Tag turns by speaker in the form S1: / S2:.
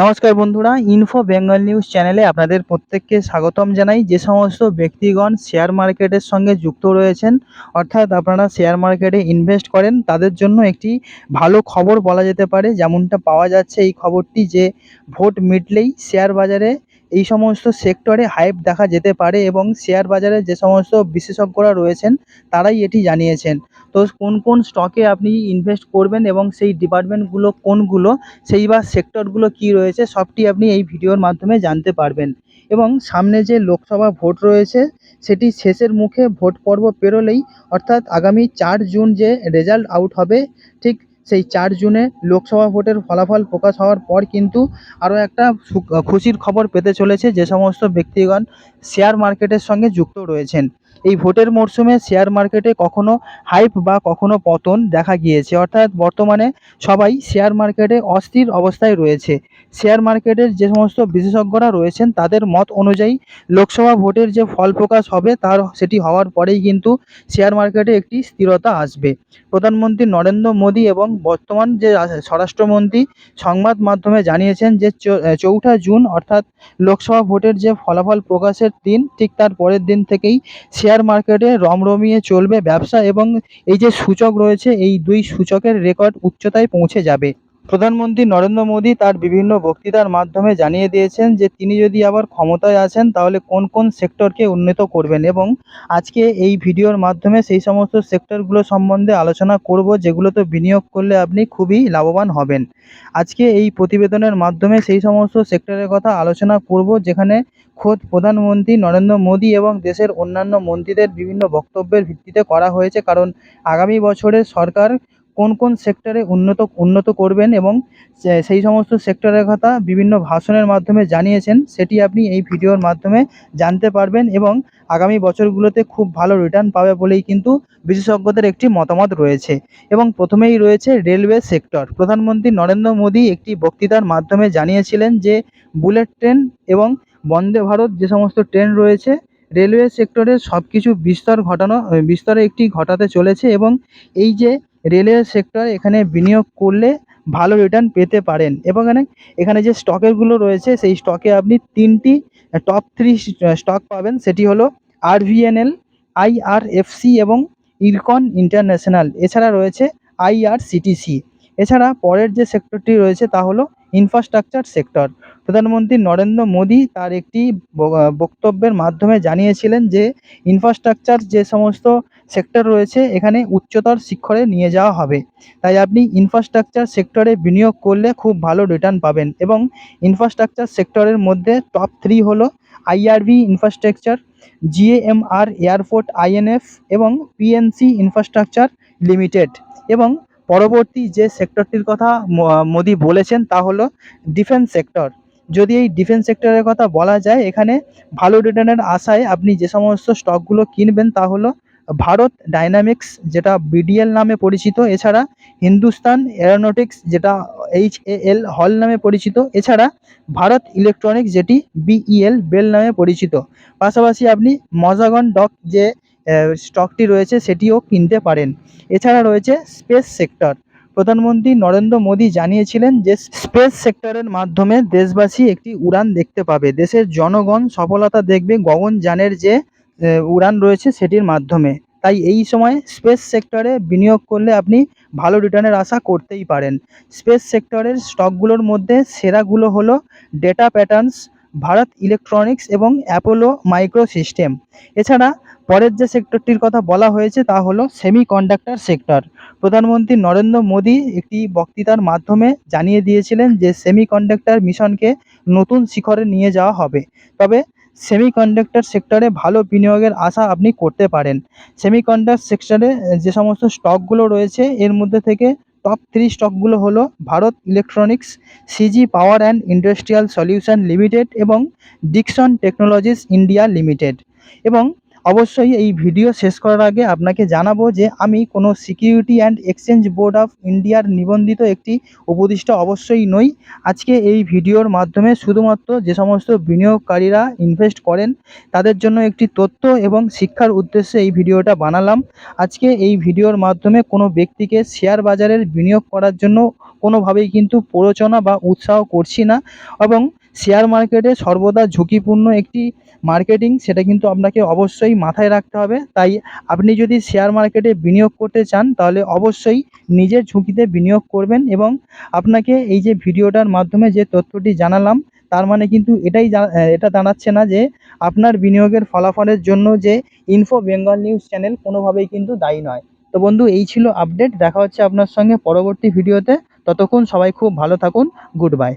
S1: নমস্কার বন্ধুরা info Bengal news চ্যানেলে আপনাদের প্রত্যেককে স্বাগতম জানাই যে সমস্ত ব্যক্তিগণ শেয়ার মার্কেটের সঙ্গে যুক্ত রয়েছেন অর্থাৎ আপনারা শেয়ার মার্কেটে ইনভেস্ট করেন তাদের জন্য একটি ভালো খবর বলা যেতে পারে যেমনটা পাওয়া যাচ্ছে এই খবরটি যে ভোট মিটলেই শেয়ার বাজারে এই সমস্ত সেক্টরে হাইপ দেখা যেতে পারে এবং শেয়ার বাজারে যে সমস্ত বিশেষজ্ঞরা রয়েছেন তারাই এটি জানিয়েছেন তো কোন কোন স্টকে আপনি ইনভেস্ট করবেন এবং সেই ডিপার্টমেন্টগুলো কোনগুলো সেই বা সেক্টরগুলো কী রয়েছে সবটি আপনি এই ভিডিওর মাধ্যমে জানতে পারবেন এবং সামনে যে লোকসভা ভোট রয়েছে সেটি শেষের মুখে ভোট পর্ব পেরোলেই অর্থাৎ আগামী চার জুন যে রেজাল্ট আউট হবে ঠিক সেই চার জুনে লোকসভা ভোটের ফলাফল প্রকাশ হওয়ার পর কিন্তু আরও একটা খুশির খবর পেতে চলেছে যে সমস্ত ব্যক্তিগণ শেয়ার মার্কেটের সঙ্গে যুক্ত রয়েছেন এই ভোটের মরশুমে শেয়ার মার্কেটে কখনো হাইপ বা কখনো পতন দেখা গিয়েছে অর্থাৎ বর্তমানে সবাই শেয়ার মার্কেটে অস্থির অবস্থায় রয়েছে শেয়ার মার্কেটের যে সমস্ত বিশেষজ্ঞরা রয়েছেন তাদের মত অনুযায়ী লোকসভা ভোটের যে ফল প্রকাশ হবে তার সেটি হওয়ার পরেই কিন্তু শেয়ার মার্কেটে একটি স্থিরতা আসবে প্রধানমন্ত্রী নরেন্দ্র মোদী এবং বর্তমান যে স্বরাষ্ট্রমন্ত্রী সংবাদ মাধ্যমে জানিয়েছেন যে চৌঠা জুন অর্থাৎ লোকসভা ভোটের যে ফলাফল প্রকাশের দিন ঠিক তার পরের দিন থেকেই শেয়ার মার্কেটে রমরমিয়ে চলবে ব্যবসা এবং এই যে সূচক রয়েছে এই দুই সূচকের রেকর্ড উচ্চতায় পৌঁছে যাবে প্রধানমন্ত্রী নরেন্দ্র মোদী তার বিভিন্ন বক্তৃতার মাধ্যমে জানিয়ে দিয়েছেন যে তিনি যদি আবার ক্ষমতায় আসেন তাহলে কোন কোন সেক্টরকে উন্নত করবেন এবং আজকে এই ভিডিওর মাধ্যমে সেই সমস্ত সেক্টরগুলো সম্বন্ধে আলোচনা করব যেগুলোতে বিনিয়োগ করলে আপনি খুবই লাভবান হবেন আজকে এই প্রতিবেদনের মাধ্যমে সেই সমস্ত সেক্টরের কথা আলোচনা করব যেখানে খোদ প্রধানমন্ত্রী নরেন্দ্র মোদী এবং দেশের অন্যান্য মন্ত্রীদের বিভিন্ন বক্তব্যের ভিত্তিতে করা হয়েছে কারণ আগামী বছরের সরকার কোন কোন সেক্টরে উন্নত উন্নত করবেন এবং সেই সমস্ত সেক্টরের কথা বিভিন্ন ভাষণের মাধ্যমে জানিয়েছেন সেটি আপনি এই ভিডিওর মাধ্যমে জানতে পারবেন এবং আগামী বছরগুলোতে খুব ভালো রিটার্ন পাবে বলেই কিন্তু বিশেষজ্ঞদের একটি মতামত রয়েছে এবং প্রথমেই রয়েছে রেলওয়ে সেক্টর প্রধানমন্ত্রী নরেন্দ্র মোদী একটি বক্তৃতার মাধ্যমে জানিয়েছিলেন যে বুলেট ট্রেন এবং বন্দে ভারত যে সমস্ত ট্রেন রয়েছে রেলওয়ে সেক্টরে সব কিছু বিস্তর ঘটানো বিস্তরে একটি ঘটাতে চলেছে এবং এই যে রেলের সেক্টর এখানে বিনিয়োগ করলে ভালো রিটার্ন পেতে পারেন এবং এখানে এখানে যে স্টকেরগুলো রয়েছে সেই স্টকে আপনি তিনটি টপ থ্রি স্টক পাবেন সেটি হলো ভিএনএল আইআরএফসি এবং ইরকন ইন্টারন্যাশনাল এছাড়া রয়েছে আইআরসিটিসি এছাড়া পরের যে সেক্টরটি রয়েছে তা হলো ইনফ্রাস্ট্রাকচার সেক্টর প্রধানমন্ত্রী নরেন্দ্র মোদী তার একটি বক্তব্যের মাধ্যমে জানিয়েছিলেন যে ইনফ্রাস্ট্রাকচার যে সমস্ত সেক্টর রয়েছে এখানে উচ্চতর শিক্ষরে নিয়ে যাওয়া হবে তাই আপনি ইনফ্রাস্ট্রাকচার সেক্টরে বিনিয়োগ করলে খুব ভালো রিটার্ন পাবেন এবং ইনফ্রাস্ট্রাকচার সেক্টরের মধ্যে টপ থ্রি হলো IRB infrastructure GMR airport INF এবং পিএনসি ইনফ্রাস্ট্রাকচার লিমিটেড এবং পরবর্তী যে সেক্টরটির কথা মোদি বলেছেন তা হলো ডিফেন্স সেক্টর যদি এই ডিফেন্স সেক্টরের কথা বলা যায় এখানে ভালো রিটার্নের আশায় আপনি যে সমস্ত স্টকগুলো কিনবেন তা হলো ভারত ডাইনামিক্স যেটা বিডিএল নামে পরিচিত এছাড়া হিন্দুস্তান এরোনটিক্স যেটা এইচ এল হল নামে পরিচিত এছাড়া ভারত ইলেকট্রনিক্স যেটি বিইএল বেল e নামে পরিচিত পাশাপাশি আপনি মজাগন ডক যে স্টকটি রয়েছে সেটিও কিনতে পারেন এছাড়া রয়েছে স্পেস সেক্টর প্রধানমন্ত্রী নরেন্দ্র মোদী জানিয়েছিলেন যে স্পেস সেক্টরের মাধ্যমে দেশবাসী একটি উড়ান দেখতে পাবে দেশের জনগণ সফলতা দেখবে গগনযানের যে উড়ান রয়েছে সেটির মাধ্যমে তাই এই সময় স্পেস সেক্টরে বিনিয়োগ করলে আপনি ভালো রিটার্নের আশা করতেই পারেন স্পেস সেক্টরের স্টকগুলোর মধ্যে সেরাগুলো হলো ডেটা প্যাটার্নস ভারত ইলেকট্রনিক্স এবং অ্যাপোলো মাইক্রো সিস্টেম এছাড়া পরের যে সেক্টরটির কথা বলা হয়েছে তা হলো সেমিকন্ডাক্টর সেক্টর প্রধানমন্ত্রী নরেন্দ্র মোদী একটি বক্তৃতার মাধ্যমে জানিয়ে দিয়েছিলেন যে সেমিকন্ডাক্টর মিশনকে নতুন শিখরে নিয়ে যাওয়া হবে তবে সেমিকন্ডাক্টর সেক্টরে ভালো বিনিয়োগের আশা আপনি করতে পারেন সেমিকন্ডাক্টর সেক্টরে যে সমস্ত স্টকগুলো রয়েছে এর মধ্যে থেকে টপ থ্রি স্টকগুলো হলো Bharat electronics CG power and industrial solution limited এবং ডিকশন টেকনোলজিস ইন্ডিয়া লিমিটেড এবং অবশ্যই এই ভিডিও শেষ করার আগে আপনাকে জানাবো যে আমি কোনো security and exchange board of ইন্ডিয়ার নিবন্ধিত একটি উপদিষ্টা অবশ্যই নই আজকে এই ভিডিওর মাধ্যমে শুধুমাত্র যে সমস্ত বিনিয়োগকারীরা ইনভেস্ট করেন তাদের জন্য একটি তথ্য এবং শিক্ষার উদ্দেশ্যে এই ভিডিওটা বানালাম আজকে এই ভিডিওর মাধ্যমে কোনো ব্যক্তিকে শেয়ার বাজারের বিনিয়োগ করার জন্য কোনোভাবেই কিন্তু প্ররোচনা বা উৎসাহ করছি না এবং শেয়ার মার্কেটে সর্বদা ঝুঁকিপূর্ণ একটি মার্কেটিং সেটা কিন্তু আপনাকে অবশ্যই মাথায় রাখতে হবে তাই আপনি যদি শেয়ার মার্কেটে বিনিয়োগ করতে চান তাহলে অবশ্যই নিজের ঝুঁকিতে বিনিয়োগ করবেন এবং আপনাকে এই যে ভিডিওটার মাধ্যমে যে তথ্যটি জানালাম তার মানে কিন্তু এটাই এটা দাঁড়াচ্ছে না যে আপনার বিনিয়োগের ফলাফলের জন্য যে ইনফো বেঙ্গল নিউজ চ্যানেল কোনোভাবেই কিন্তু দায়ী নয় তো বন্ধু এই ছিল আপডেট দেখা হচ্ছে আপনার সঙ্গে পরবর্তী ভিডিওতে ততক্ষণ সবাই খুব ভালো থাকুন গুড বাই